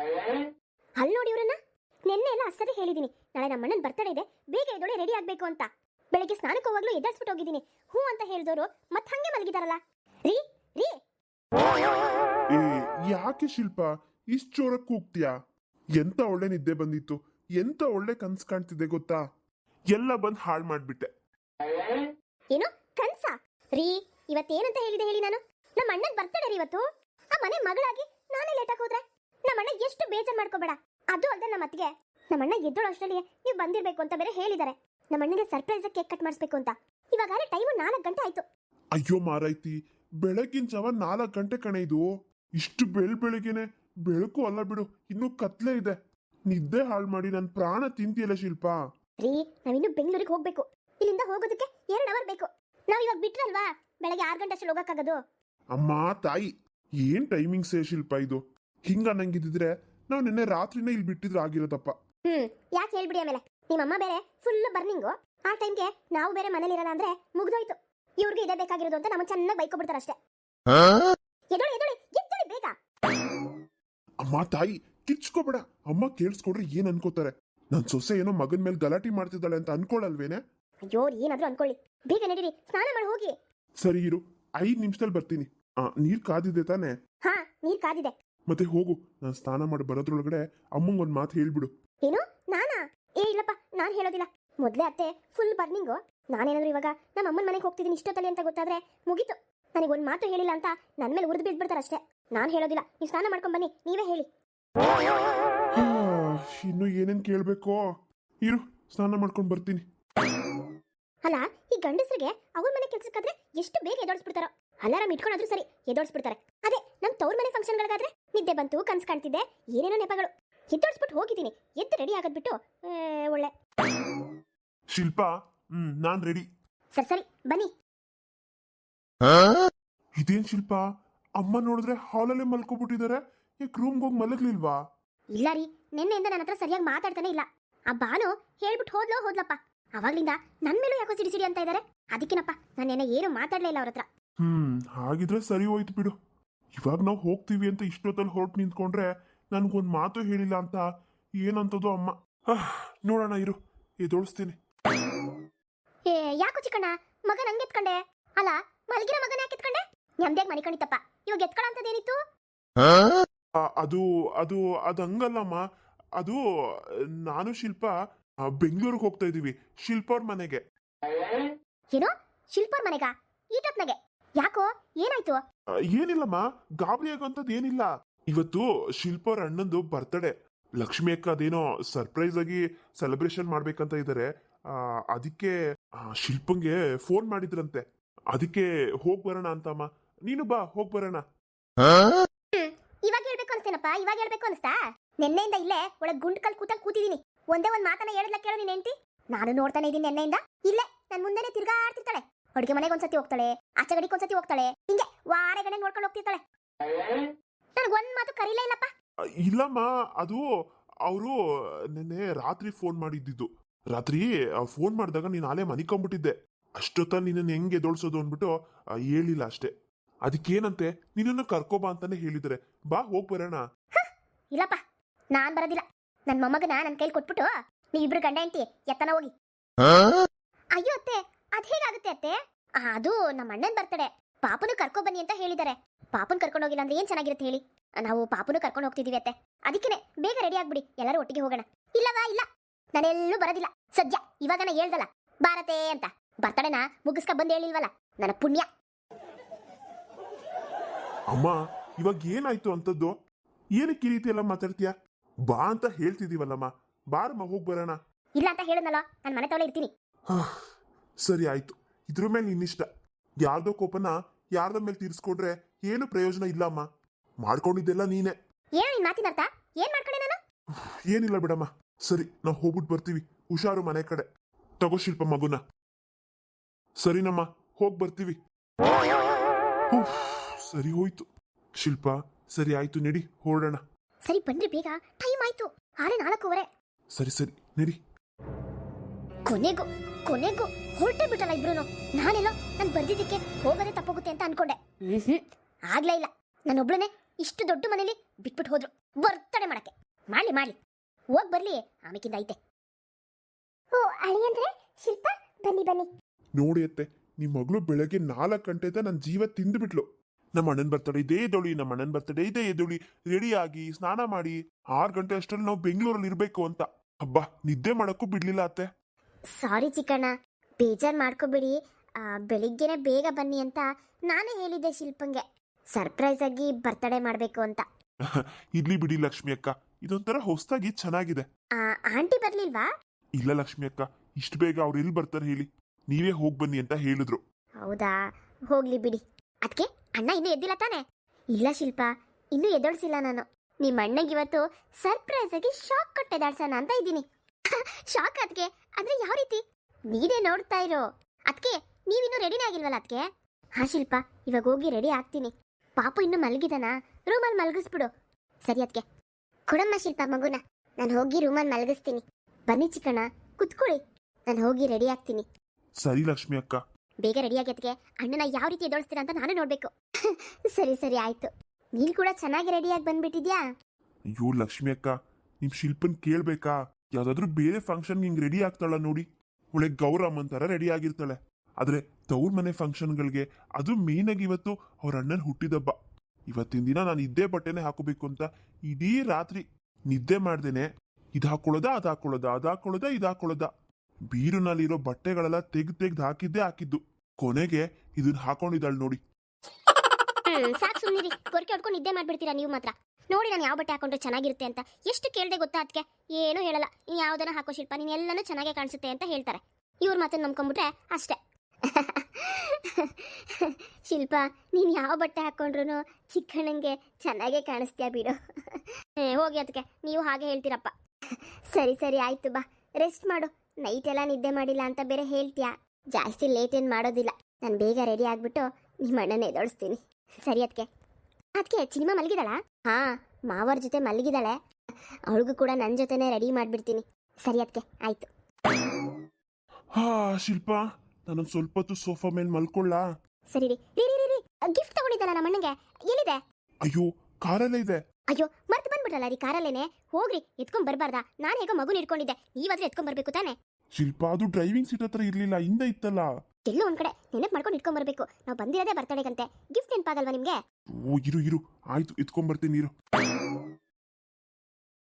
ಅಲ್ಲಿ ನೋಡಿ ಇವ್ರನ್ನ? ನಿನ್ನೆ ಎಲ್ಲ ಅಷ್ಟೇ ಹೇಳಿದೀನಿ. ನಾಳೆ ನಮ್ಮ ಅಣ್ಣನ ಬರ್ತಡೇ ಇದೆ. ಬೇಗ ಎದೊಳೆ ರೆಡಿ ಆಗ್ಬೇಕು ಅಂತ. ಬೆಳಿಗ್ಗೆ ಸ್ನಾನಕ್ಕೆ ಹೋಗ್ಲು ಎದ್ದಾಡ್ಸ್ಬಿಟ್ಟು ಹೋಗಿದ್ದೀನಿ ಹ್ಞೂ ಅಂತ ಹೇಳಿದವರು ಮತ್ತೆ ಹಂಗೆ ಮಲಗಿದಾರಲ್ಲ. ರೀ ರೀ. ಏ ಯಾಕೆ ಶಿಲ್ಪ? ಇಷ್ಟು ಜೋರಕ್ಕೆ ಕೂಗ್ತೀಯಾ? ಎಂತ ಒಳ್ಳೆ ನಿದ್ದೆ ಬಂದಿತ್ತು. ಎಂತ ಒಳ್ಳೆ ಕನ್ಸ್ ಕಾಣ್ತಿದೆ ಗೊತ್ತಾ? ಎಲ್ಲ ಬಂದ್ ಹಾಳ್ ಮಾಡ್ಬಿಟ್ಟೆ. ಏನು? ಕನ್ಸಾ? ರೀ ಇವತ್ತೇನಂತ ಹೇಳಿದೆ ಹೇಳಿ ನಾನು? ನಮ್ಮ ಅಣ್ಣನ್ ಬರ್ತಡೇ ರೀ ಇವತ್ತು. ಆ ಮನೆ ಮಗಳಾಗಿ ಅಣ್ಣ ಬೇಜಾರ್ ಮಾಡ್ಕೋಬೇಡ. ಅದು ಅಲ್ಲದೆ ನಮ್ಮ ಅತ್ತಿಗೆ. ನಮ್ಮ ಅಣ್ಣ ಎದ್ದೋಳು ಅಷ್ಟರಲ್ಲಿ ನೀವು ಬಂದಿರ್ಬೇಕು ಅಂತ ಬೇರೆ ಹೇಳಿದ್ದಾರೆ. ನಮ್ಮ ಅಣ್ಣಗೆ ಸರ್ಪ್ರೈಸ್ ಕೇಕ್ ಕಟ್ ಮಾಡಿಸ್ಬೇಕು ಅಂತ. ಇವಾಗ ಟೈಮು ನಾಲ್ಕು ಗಂಟೆ ಆಯ್ತು. ಅಯ್ಯೋ ಮಾರೈತಿ ಬೆಳಗಿನ ಜಾವ ನಾಲ್ಕು ಗಂಟೆ ಕಣೆ ಇದು. ಇಷ್ಟು ಬೆಳ್ ಬೆಳಗ್ಗೆನೆ ಬೆಳಕು ಅಲ್ಲ ಬಿಡು ಇನ್ನೂ ಕತ್ಲೆ ಇದೆ. ನಿದ್ದೆ ಹಾಳು ಮಾಡಿ ನನ್ನ ಪ್ರಾಣ ತಿಂತಿಯಲ್ಲ ಶಿಲ್ಪ. ರೀ ನಾವಿನ್ನು ಬೆಂಗಳೂರಿಗೆ ಹೋಗ್ಬೇಕು. ಇಲ್ಲಿಂದ ಹೋಗೋದಕ್ಕೆ ಎರಡು ಅವರ್ ಬೇಕು. ನಾವ್ ಇವಾಗ ಬಿಟ್ರಲ್ವಾ? ಬೆಳಗ್ಗೆ ಆರು ಗಂಟೆ ಅಷ್ಟು ಹೋಗಕ್ಕಾಗೋದು. ಅಮ್ಮ ತಾಯಿ ಏನ್ ಟೈಮಿಂಗ್ಸ್ ಶಿಲ್ಪ ಇದು? ಹಿಂಗ ನಂಗಿದ್ರೆ ನಾವು ನಿನ್ನೆ ರಾತ್ರಿನೇ ಇಲ್ಲಿ ಬಿಟ್ಟಿದ್ರೆ ಆಗಿರೋದಪ್ಪ. ಹ್ಮ್ ಯಾಕೆ ಹೇಳ್ಬಿಡಿ ಆಮೇಲೆ? ನಿಮ್ಮಮ್ಮ ಬೇರೆ ಫುಲ್ ಬರ್ನಿಂಗು. ಆ ಟೈಮ್ಗೆ ನಾವು ಬೇರೆ ಮನೇಲಿ ಇರಲ್ಲ ಅಂದ್ರೆ ಮುಗ್ದೋಯ್ತು. ಇವ್ರಿಗೆ ಇದೇ ಬೇಕಾಗಿರೋದು ಅಂತ ನಮಗೆ ಚೆನ್ನಾಗಿ ಬೈಕೊಬಿಡ್ತಾರೆ ಅಷ್ಟೇ. ಎದೊಳಿ ಎದೊಳಿ ಎದ್ದೊಳಿ ಬೇಗ. ಅಮ್ಮ ತಾಯಿ ಕಿಚ್ಕೋಬೇಡ ಅಮ್ಮ ಕೇಳಿಸ್ಕೊಡ್ರೆ ಏನ್ ಅನ್ಕೋತಾರೆ? ನನ್ ಸೊಸೆ ಏನೋ ಮಗನ್ ಮೇಲೆ ಗಲಾಟೆ ಮಾಡ್ತಿದ್ದಾಳೆ ಅಂತ ಅನ್ಕೊಳಲ್ವೇನೆ? ಅಯ್ಯೋ ಏನಾದ್ರೂ ಅನ್ಕೊಳ್ಳಿ. ಬೇಗ ನಡೀರಿ ಸ್ನಾನ ಮಾಡಿ ಹೋಗಿ. ಸರಿ ಇರು ಐದ್ ನಿಮಿಷದಲ್ಲಿ ಬರ್ತೀನಿ. ಆ ನೀರ್ ಕಾದಿದೆ ತಾನೆ? ಹಾ ನೀರ್ ಕಾದಿದೆ. ಮತ್ತೆ ಹೋಗು. ನಾನು ಸ್ನಾನ ಮಾಡಿ ಬರೋದ್ರೊಳಗಡೆ ಅಮ್ಮಂಗ್ ಒಂದ್ ಮಾತು ಹೇಳ್ಬಿಡು. ಏನು? ನಾನಾ? ಏ ಇಲ್ಲಪ್ಪ ನಾನು ಹೇಳೋದಿಲ್ಲ. ಮೊದ್ಲೇ ಅತ್ತೆ ಫುಲ್ ಬರ್ನಿಂಗು ನಾನೇನಾದ್ರು ಇವಾಗ ನಮ್ಮ ಅಮ್ಮನ ಮನೆಗೆ ಹೋಗ್ತಿದ್ದೀನಿ ಇಷ್ಟೊತ್ತಲ್ಲಿ ಅಂತ ಗೊತ್ತಾದ್ರೆ ಮುಗೀತು. ನನಗೆ ಒಂದು ಮಾತು ಹೇಳಿಲ್ಲ ಅಂತ ನನ್ನ ಮೇಲೆ ಉರಿದು ಬಿದ್ಬಿಡ್ತಾರೆ ಅಷ್ಟೇ. ನಾನು ಹೇಳೋದಿಲ್ಲ. ನೀವು ಸ್ನಾನ ಮಾಡ್ಕೊಂಡ್ ಬನ್ನಿ ನೀವೇ ಹೇಳಿ. ಇನ್ನು ಏನೇನ್ ಕೇಳ್ಬೇಕು? ಇರು ಸ್ನಾನ ಮಾಡ್ಕೊಂಡ್ ಬರ್ತೀನಿ. ಅಲ್ಲ ಈ ಗಂಡಸರಿಗೆ ಅವ್ರ ಮನೆ ಕೆಲ್ಸಕ್ಕಾದ್ರೆ ಎಷ್ಟು ಬೇಗ ಎದೋಡಿಸ್ಬಿಡ್ತಾರೋ ಅಲಾರಾಮ್ ಇಟ್ಕೊಂಡಾದ್ರೂ ಸರಿ ಎದೋಡಿಸ್ಬಿಡ್ತಾರೆ ಅದೇ ನಮ್ ತವ್ರ ಮನೆ ಫಂಕ್ಷನ್ಗಳಿಗಾದ್ರೆ ನಿದ್ದೆ ಬಂತು ಕನ್ಸ್ ಕಾಣ್ತಿದ್ದೆ ಏನೇನೋ ನೆಪಗಳು. ಎದ್ದೋಡಿಸ್ಬಿಟ್ಟು ಹೋಗಿದ್ದೀನಿ. ಎದ್ದು ರೆಡಿ ಆಗದ್ಬಿಟ್ಟು ಆ, ಒಳ್ಳೆ. ಶಿಲ್ಪ ಹ್ಮ್ ನಾನ್ ರೆಡಿ ಸರಿ ಸರಿ ಬನ್ನಿ. ಇದೇನ್ ಶಿಲ್ಪ? ಅಮ್ಮ ನೋಡಿದ್ರೆ ಹಾಲಲ್ಲೇ ಮಲ್ಕೊಬಿಟ್ಟಿದ್ದಾರೆ. ಯಾಕೆ ರೂಮ್ಗೆ ಹೋಗಿ ಮಲಗ್ಲಿಲ್ವಾ? ಇಲ್ಲ ರೀ ನಿನ್ನೆಯಿಂದ ನನ್ನ ಹತ್ರ ಸರಿಯಾಗಿ ಮಾತಾಡ್ತಾನೆ ಇಲ್ಲ. ಆ ಬಾನು ಹೇಳ್ಬಿಟ್ಟು ಹೋದ್ಲೋ ಹೋದ್ಲಪ್ಪ. ಅವಾಗ್ಲಿಂದ ನನ್ ಮೇಲೂ ಯಾಕೋ ಸಿಡಿ ಸಿಡಿ ಅಂತ ಇದಾರೆ. ಅದಕ್ಕೇನಪ್ಪ ನಾನು ನೆನ್ನೆ ಏನು ಮಾತಾಡ್ಲೇ ಇಲ್ಲ ಅವ್ರ ಹತ್ರ. ಹ್ಮ್ ಹಾಗಿದ್ರೆ ಸರಿ ಹೋಯ್ತು ಬಿಡು. ಇವಾಗ ನಾವು ಹೋಗ್ತೀವಿ ಅಂತ ಇಷ್ಟೊತ್ತಲ್ಲಿ ಹೊರಟು ನಿಂತ್ಕೊಂಡ್ರೆ ನನ್ಗೊಂದ್ ಮಾತು ಹೇಳಿಲ್ಲ ಅಂತ. ಏನಂತದೋ ಅಮ್ಮ. ಆಹ್, ನೋಡೋಣ ಇರು. ಎದೋಳಿಸ್ತೀನಿ. ಏ ಯಾಕೋ ಚಿಕ್ಕಣ್ಣ? ಮಗ ನಂಗೆ ಎತ್ಕೊಂಡೆ? ಅಲ್ಲ ಮಲಗಿರೋ ಮಗನ ಯಾಕೆ ಎತ್ಕೊಂಡೆ? ನೆಮ್ಮದಿಯಾಗಿ ಮನೆ ಕಣಿತಪ್ಪ ಇವಾಗ ಅಂತ ಅಂತದೇನಿತ್ತು? ಆ, ಅದು ಅದು ಅದು ಹಂಗಲ್ಲಮ್ಮ ಅದು ನಾನು ಶಿಲ್ಪ ಬೆಂಗಳೂರಿಗೆ ಹೋಗ್ತಾ ಇದೀವಿ. ಶಿಲ್ಪ ಅವ್ರ ಮನೆಗೆ. ಏನೋ? ಶಿಲ್ಪರ್ ಮನೆಗ? ಈಟೊತ್ನಾಗೆ ಯಾಕೋ? ಏನಾಯ್ತು? ಏನಿಲ್ಲಮ್ಮ ಗಾಬರಿ ಆಗೋಂಥದ್ದು ಏನಿಲ್ಲ. ಇವತ್ತು ಶಿಲ್ಪ ಅವ್ರ ಅಣ್ಣಂದು ಬರ್ತಡೆ ಲಕ್ಷ್ಮಿ ಅಕ್ಕ ಅದೇನೋ ಸರ್ಪ್ರೈಸ್ ಆಗಿ ಸೆಲೆಬ್ರೇಷನ್ ಮಾಡ್ಬೇಕಂತ ಇದ್ದಾರೆ ಅದಕ್ಕೆ ಆ, ಶಿಲ್ಪಂಗೆ ಫೋನ್ ಮಾಡಿದ್ರಂತೆ. ಅದಕ್ಕೆ ಹೋಗ್ ಬರೋಣ ಅಂತಮ್ಮ. ನೀನು ಬಾ ಹೋಗ್ ಬರೋಣ. ಇವಾಗ ಹೇಳ್ಬೇಕು ಅನ್ಸ್ತೇನಪ್ಪ ಇವಾಗ ಹೇಳ್ಬೇಕು ಅನ್ಸ್ತಾ? ನಿನ್ನೆಯಿಂದ ಇಲ್ಲೇ ಒಳಗ್ ಗುಂಡ್ ಕಲ್ ಕೂತಲ್ ಕೂತಿದೀನಿ. ಒಂದೇ ಒಂದ್ ಮಾತನ್ನ ಹೇಳಿದ್ಲ ಕೇಳು ನೀನ್ ಹೆಂಡತಿ? ನಾನು ನೋಡ್ತಾನೆ ಇದೀನಿ ನಿನ್ನೆಯಿಂದ. ಇಲ್ಲೇ ನನ್ ಮುಂದೆನೆ ತಿರ್ಗಾಡ್ತಿರ್ತಾಳೆ. ಅಡುಗೆ ಮನೆಗೆ ಒಂದ್ಸತಿ ಹೋಗ್ತಾಳೆ ಆಚೆ ಗಡಿಗೆ ಒಂದ್ಸತಿ ಹೋಗ್ತಾಳೆ ಹಿಂಗೆ ವಾರೆ ಗಡೆ ನೋಡ್ಕೊಂಡು ಹೋಗ್ತಿರ್ತಾಳೆ. ನನಗ್ ಒಂದ್ ಮಾತು ಕರೀಲೇ ಇಲ್ಲಪ್ಪ. ಇಲ್ಲಮ್ಮ ಅದು ಅವರು ನಿನ್ನೆ ರಾತ್ರಿ ಫೋನ್ ಮಾಡಿದ್ದಿದ್ದು. ರಾತ್ರಿ ಫೋನ್ ಮಾಡಿದಾಗ ನೀನು ಆಲೆ ಮನಿಕೊಂಡ್ಬಿಟ್ಟಿದ್ದೆ. ಅಷ್ಟೊತ್ತ ನಿನ್ನನ್ನು ಹೆಂಗೆ ಎದೋಳ್ಸೋದು ಅಂದ್ಬಿಟ್ಟು ಹೇಳಿಲ್ಲ ಅಷ್ಟೇ. ಅದಕ್ಕೇನಂತೆ ನಿನ್ನನ್ನು ಕರ್ಕೋಬಾ ಅಂತಾನೆ ಹೇಳಿದ್ರೆ. ಬಾ ಹೋಗ್ ಬರೋಣ. ಇಲ್ಲಪ್ಪ ನಾನ್ ಬರೋದಿಲ್ಲ. ನನ್ ಮೊಮ್ಮಗನ ನನ್ ಕೈಲಿ ಕೊಟ್ಬಿಟ್ಟು ನೀವಿಬ್ರು ಗಂಡ ಹೆಂಡತಿ ಎತ್ತನ ಹೋಗಿ ಅಯ್ಯೋ ಅತ್ತೆ ಅದ್ ಹೇಗಾಗುತ್ತೆ ಅತ್ತೆ? ಅದು ನಮ್ಮ ಅಣ್ಣನ್ ಬರ್ತಡೆ ಪಾಪನು ಕರ್ಕೊ ಬನ್ನಿ ಅಂತ ಹೇಳಿದ್ದಾರೆ. ಪಾಪನ್ ಕರ್ಕೊಂಡು ಹೋಗಿಲ್ಲ ಅಂದ್ರೆ ಏನ್ ಚೆನ್ನಾಗಿರುತ್ತೆ ಹೇಳಿ? ನಾವು ಪಾಪನು ಕರ್ಕೊಂಡು ಹೋಗ್ತಿದೀವಿ ಅತ್ತೆ. ಅದಕ್ಕೇನೆ ಬೇಗ ರೆಡಿ ಆಗ್ಬಿಡಿ. ಎಲ್ಲರೂ ಒಟ್ಟಿಗೆ ಹೋಗೋಣ. ಇಲ್ಲವಾ ಇಲ್ಲ. ನಾನೆಲ್ಲೂ ಬರೋದಿಲ್ಲ. ಸದ್ಯ ಇವಾಗ ನಾ ಹೇಳ್ದಲ್ಲ. ಭಾರತೇ ಅಂತ. ಬರ್ತಡೆನ ಮುಗಿಸ್ಕ ಬಂದು ಹೇಳಿಲ್ವಲ್ಲ? ನನ್ನ ಪುಣ್ಯ. ಅಮ್ಮ ಇವಾಗ ಏನಾಯ್ತು ಅಂತದ್ದು? ಏನಕ್ಕೆ ಈ ರೀತಿ ಎಲ್ಲ ಮಾತಾಡ್ತೀಯ? ಬಾ ಅಂತ ಹೇಳ್ತಿದೀವಲ್ಲಮ್ಮ. ಬಾರಮ್ಮ ಹೋಗ್ ಬರೋಣ. ಇಲ್ಲ ಅಂತ ಹೇಳಿದ್ನಲ್ಲ. ನಾನು ಮನೆ ತೊಳೆ ಇರ್ತೀನಿ. ಸರಿ ಆಯ್ತು. ಇದ್ರ ಮೇಲೆ ನಿನ್ನಿಷ್ಟ. ಯಾರ್ದೋ ಕೋಪನ ಯಾರ್ದೋ ಮೇಲೆ ತೀರಿಸ್ಕೊಂಡ್ರೆ ಏನು ಪ್ರಯೋಜನ ಇಲ್ಲಮ್ಮ. ಮಾಡ್ಕೊಂಡಿದ್ದೆಲ್ಲ ನೀನೆ. ಏನು ನಿನ್ ಮಾತಿನ ಅರ್ಥ? ಏನ್ ಮಾಡ್ಕೊಂಡೆ ನಾನು? ಏನಿಲ್ಲ ಬಿಡಮ್ಮ. ಸರಿ ನಾವು ಹೋಗ್ಬಿಟ್ಟು ಬರ್ತೀವಿ. ಹುಷಾರು ಮನೆ ಕಡೆ. ತಗೋ ಶಿಲ್ಪ ಮಗುನ. ಸರಿನಮ್ಮ ಹೋಗ್ ಬರ್ತೀವಿ. ಉಫ್, ಸರಿ ಹೋಯ್ತು. ಶಿಲ್ಪ ಸರಿ ಆಯ್ತು ನಡಿ ಹೊರಡೋಣ. ಸರಿ ಬನ್ರಿ ಬೇಗ. ಟೈಮ್ ಆಯ್ತು. ಆರೆ ನಾಲ್ಕೂವರೆ. ಸರಿ ಸರಿ ನಡಿ. ಕೊನೆಗೂ ಕೊನೆಗೂ. ಹೊರಟೇ ಬಿಟ್ಟಲ್ಲ ಇಬ್ರು ನಾನೆಲ್ಲೋ ನಾನು ಬಂದಿದ್ದಕ್ಕೆ ಹೋಗೋದೇ ತಪ್ಪೋಗುತ್ತೆ ಅಂತ ಅನ್ಕೊಂಡೆ. ಆಗ್ಲೇ ಇಲ್ಲ. ನಾನೊಬ್ಳನೆ ಇಷ್ಟು ದೊಡ್ಡ ಮನೇಲಿ ಬಿಟ್ಬಿಟ್ಟು ಹೋದ್ರು. ಬರ್ತಡೆ ಮಾಡಕ್ಕೆ. ಮಾಡ್ಲಿ ಮಾಡ್ಲಿ. ಹೋಗ್ ಬರ್ಲಿ ಆಮೇಕಿಂದ ಐತೆ. ಓ ಅಳಿಯಂದ್ರೆ ಶಿಲ್ಪ ಬನ್ನಿ ಬನ್ನಿ. ನೋಡಿ ಅತ್ತೆ ನಿಮ್ ಮಗಳು ಬೆಳಗ್ಗೆ ನಾಲ್ಕು ಗಂಟೆದ ನನ್ನ ಜೀವ ತಿಂದ್ಬಿಟ್ಲು. ನಮ್ಮ ಅಣ್ಣನ ಬರ್ತಡೆ ಇದೇ ಎದೊಳಿ. ನಮ್ಮ ಅಣ್ಣನ ಬರ್ತಡೆ ಇದೇ ಎದೊಳಿ. ರೆಡಿ ಆಗಿ ಸ್ನಾನ ಮಾಡಿ ಆರು ಗಂಟೆ ಅಷ್ಟರಲ್ಲಿ ನಾವು ಬೆಂಗಳೂರಲ್ಲಿ ಇರ್ಬೇಕು ಅಂತ. ಹಬ್ಬ ನಿದ್ದೆ ಮಾಡಕ್ಕೂ ಬಿಡ್ಲಿಲ್ಲ ಅತ್ತೆ. ಸಾರಿ ಚಿಕ್ಕಣ್ಣ. ಬೇಜಾರ್ ಮಾಡ್ಕೋಬೇಡಿ. ಬೆಳಿಗ್ಗೆನೆ ಬೇಗ ಬನ್ನಿ ಅಂತ ನಾನೇ ಹೇಳಿದ್ದೆ ಶಿಲ್ಪಂಗೆ. ಸರ್ಪ್ರೈಸ್ ಆಗಿ ಬರ್ತಡೇ ಮಾಡಬೇಕು ಅಂತ. ಇರ್ಲಿ ಬಿಡಿ ಲಕ್ಷ್ಮಿ ಅಕ್ಕ. ಇದೊಂಥರ ಹೊಸದಾಗಿ ಚೆನ್ನಾಗಿದೆ. ಆ, ಆಂಟಿ ಬರ್ಲಿಲ್ವಾ? ಇಲ್ಲ ಲಕ್ಷ್ಮಿ ಅಕ್ಕ. ಇಷ್ಟು ಬೇಗ ಅವ್ರು ಎಲ್ಲಿ ಬರ್ತಾರೆ ಹೇಳಿ. ನೀವೇ ಹೋಗ್ ಬನ್ನಿ ಅಂತ ಹೇಳಿದ್ರು. ಹೌದಾ? ಹೋಗ್ಲಿ ಬಿಡಿ. ಅದಕ್ಕೆ ಅಣ್ಣ ಇನ್ನೂ ಎದ್ದಿಲ್ಲ ತಾನೆ? ಇಲ್ಲ ಶಿಲ್ಪ ಇನ್ನೂ ಎದ್ದೊಳ್ಸಿಲ್ಲ ನಾನು. ನಿಮ್ಮ ಅಣ್ಣಗೆ ಇವತ್ತು ಸರ್ಪ್ರೈಸ್ ಆಗಿ ಶಾಕ್ ಕೊಟ್ಟೆ ದಾಡ್ಸೋಣ ಅಂತ ಇದ್ದೀನಿ. ಶಾಕ್ ಅದಕ್ಕೆ ಅಂದ್ರೆ ಯಾವ ರೀತಿ? ನೀನೇ ನೋಡ್ತಾ ಇರೋ. ಅದಕ್ಕೆ ನೀವಿನ್ನೂ ರೆಡಿನೇ ಆಗಿಲ್ವಲ್ಲ ಅದಕ್ಕೆ ಹಾ ಶಿಲ್ಪ ಇವಾಗ ಹೋಗಿ ರೆಡಿ ಆಗ್ತೀನಿ. ಪಾಪ ಇನ್ನು ಮಲಗಿದಾನ? ರೂಮಲ್ಲಿ ಮಲಗಿಸ್ಬಿಡು. ಸರಿ ಅದಕ್ಕೆ ಕೊಡಮ್ಮ ಶಿಲ್ಪ ಮಗುನ. ನಾನು ಹೋಗಿ ರೂಮಲ್ಲಿ ಮಲಗಿಸ್ತೀನಿ. ಬನ್ನಿ ಚಿಕ್ಕಣ್ಣ ಕುತ್ಕೊಳ್ಳಿ. ನಾನು ಹೋಗಿ ರೆಡಿ ಆಗ್ತೀನಿ. ಸರಿ ಲಕ್ಷ್ಮಿ ಅಕ್ಕ. ಬೇಗ ರೆಡಿ ಆಗೈತಿಗೆ ಅಣ್ಣನ ಯಾವ ರೀತಿ ಎದೊಳಿಸ್ತೀರಾ ಅಂತ ನಾನು ನೋಡ್ಬೇಕು. ಸರಿ ಸರಿ ಆಯ್ತು. ನೀನ್ ಕೂಡ ಚೆನ್ನಾಗಿ ರೆಡಿಯಾಗಿ ಬಂದ್ಬಿಟ್ಟಿದ್ಯಾ? ಅಯ್ಯೋ ಲಕ್ಷ್ಮಿ ಅಕ್ಕ ನಿಮ್ ಶಿಲ್ಪನ್ ಕೇಳ್ಬೇಕಾ? ಯಾವ್ದಾದ್ರು ಬೇರೆ ಫಂಕ್ಷನ್ ಹಿಂಗ್ ರೆಡಿ ಆಗ್ತಾಳ ನೋಡಿ. ಒಳ್ಳೆ ಗೌರಮ್ಮ ಅಂತಾರ ರೆಡಿ ಆಗಿರ್ತಾಳೆ. ಆದ್ರೆ ತೌರ್ ಮನೆ ಫಂಕ್ಷನ್ಗಳಿಗೆ ಅದು ಮೇನ್ ಆಗಿ ಇವತ್ತು ಅವ್ರ ಅಣ್ಣನ್ ಹುಟ್ಟಿದಬ್ಬ ಇವತ್ತಿನ ದಿನ ನಾನು ಇದ್ದೇ ಬಟ್ಟೆನೆ ಹಾಕೋಬೇಕು ಅಂತ ಇಡೀ ರಾತ್ರಿ ನಿದ್ದೆ ಮಾಡ್ದೇನೆ. ಇದ್ ಹಾಕೊಳ್ಳೋದ, ಅದ್ ಹಾಕೊಳ್ಳೋದ ಅದ್ ಹಾಕೊಳ್ಳೋದ, ಇದ್ ಹಾಕೊಳ್ಳೋದ? ಬೀರುನಲ್ಲಿರೋ ಬಟ್ಟೆಗಳೆಲ್ಲ ತೆಗ್ದು ತೆಗ್ದು ಹಾಕಿದ್ದೇ ಹಾಕಿದ್ದು. ಕೊನೆಗೆ ಇದನ್ನ ಹಾಕೊಂಡಿದ್ದಾಳೆ ನೋಡಿ. ಸಾಕು ಸುಮ್ಮನಿರಿ ಕೊರಕೆ ಹೊಡ್ಕೊಂಡು ನಿದ್ದೆ ಮಾಡ್ಬಿಡ್ತೀರಾ ನೀವು ಮಾತ್ರ. ನೋಡಿ ನಾನು ಯಾವ ಬಟ್ಟೆ ಹಾಕೊಂಡ್ರೆ ಚೆನ್ನಾಗಿರುತ್ತೆ ಅಂತ. ಎಷ್ಟು ಕೇಳಿದೆ ಗೊತ್ತಾ ಅದಕ್ಕೆ ಏನೂ ಹೇಳಲ್ಲ. ನೀನು ಯಾವ್ದನ್ನ ಹಾಕೋ ಶಿಲ್ಪ, ನೀನು ಎಲ್ಲನೂ ಚೆನ್ನಾಗೇ ಕಾಣಿಸುತ್ತೆ ಅಂತ ಹೇಳ್ತಾರೆ. ಇವ್ರ ಮಾತನ್ನು ನಂಬ್ಕೊಂಬಿಟ್ರೆ ಅಷ್ಟೇ. ಶಿಲ್ಪ, ನೀನು ಯಾವ ಬಟ್ಟೆ ಹಾಕೊಂಡ್ರು ಚಿಕ್ಕಣ್ಣಂಗೆ ಚೆನ್ನಾಗೇ ಕಾಣಿಸ್ತೀಯ ಬಿಡು. ಹೋಗಿ ಅದಕ್ಕೆ ನೀವು ಹಾಗೆ ಹೇಳ್ತೀರಪ್ಪ. ಸರಿ ಸರಿ, ಆಯ್ತು ಬಾ. ರೆಸ್ಟ್ ಮಾಡು. ನೈಟ್ ಎಲ್ಲ ನಿದ್ದೆ ಮಾಡಿಲ್ಲ ಅಂತ ಬೇರೆ ಹೇಳ್ತೀಯಾ? ಜಾಸ್ತಿ ಲೇಟ್ ಏನು ಮಾಡೋದಿಲ್ಲ. ನಾನು ಬೇಗ ರೆಡಿ ಆಗ್ಬಿಟ್ಟು ನಿಮ್ಮ ಅಣ್ಣನ ಎದೋಡಿಸ್ತೀನಿ ಸರಿ ಅದಕ್ಕೆ ಅದಕ್ಕೆ ಸಿನಿಮಾ ಮಲಗಿದಾಳ? ಹಾ ಮಾವರ ಜೊತೆ ಮಲಗಿದಾಳೆ. ಅವಳಿಗೂ ಕೂಡ ನನ್ನ ಜೊತೆನೆ ರೆಡಿ ಮಾಡ್ಬಿಡ್ತೀನಿ. ಸರಿ ಅದಕ್ಕೆ ಆಯ್ತು. ಹಾ ಶಿಲ್ಪ ನಾನು ಸ್ವಲ್ಪ ಹೊತ್ತು ಸೋಫಾ ಮೇಲೆ ಮಲ್ಕೊಳ್ಳಾ? ಸರಿ ರೀ. ರೀ ರೀ ರೀ ಗಿಫ್ಟ್ ತಗೊಂಡಿದ್ದಲ್ಲ ನಮ್ಮ ಅಣ್ಣಗೆ? ಎಲ್ಲಿದೆ? ಅಯ್ಯೋ ಕಾರಲ್ಲೇ ಇದೆ. ಅಯ್ಯೋ ಮರ್ತು ಬಂದ್ಬಿಟ್ರಲ್ಲ ರೀ ಕಾರಲ್ಲೇನೆ? ಹೋಗ್ರಿ ಎತ್ಕೊಂಡ್ ಬರ್ಬಾರ್ದಾ? ನಾನು ಹೇಗೋ ಮಗುನ ಇಟ್ಕೊಂಡಿದ್ದೆ ನೀವಾದ್ರೂ ಎತ್ಕೊಂಡ್ ಬರ್ಬೇಕು ತಾನೆ? ಶಿಲ್ಪ ಅದು ಡ್ರೈವಿಂಗ್ ಸೀಟ್ ಹತ್ರ ಇರ್ಲಿಲ್ಲ ಹಿಂದೆ ಇತ್ತಲ್ಲ. ಎಲ್ಲೋ ಒಂದ್ ಕಡೆ ನೆನಪು ಮಾಡ್ಕೊಂಡು ಇಟ್ಕೊಂಡ್ ಬರ್ಬೇಕು. ನಾವು ಬಂದಿರೋದೇ ಬರ್ತಡೆಗಂತೆ. ಗಿಫ್ಟ್ ನೆನಪಾಗಲ್ವಾ ನಿಮ್ಗೆ? ಓ, ಇರು ಇರು. ಆಯ್ತು ಎತ್ಕೊಂಬರ್ತೀನಿ ಇರು.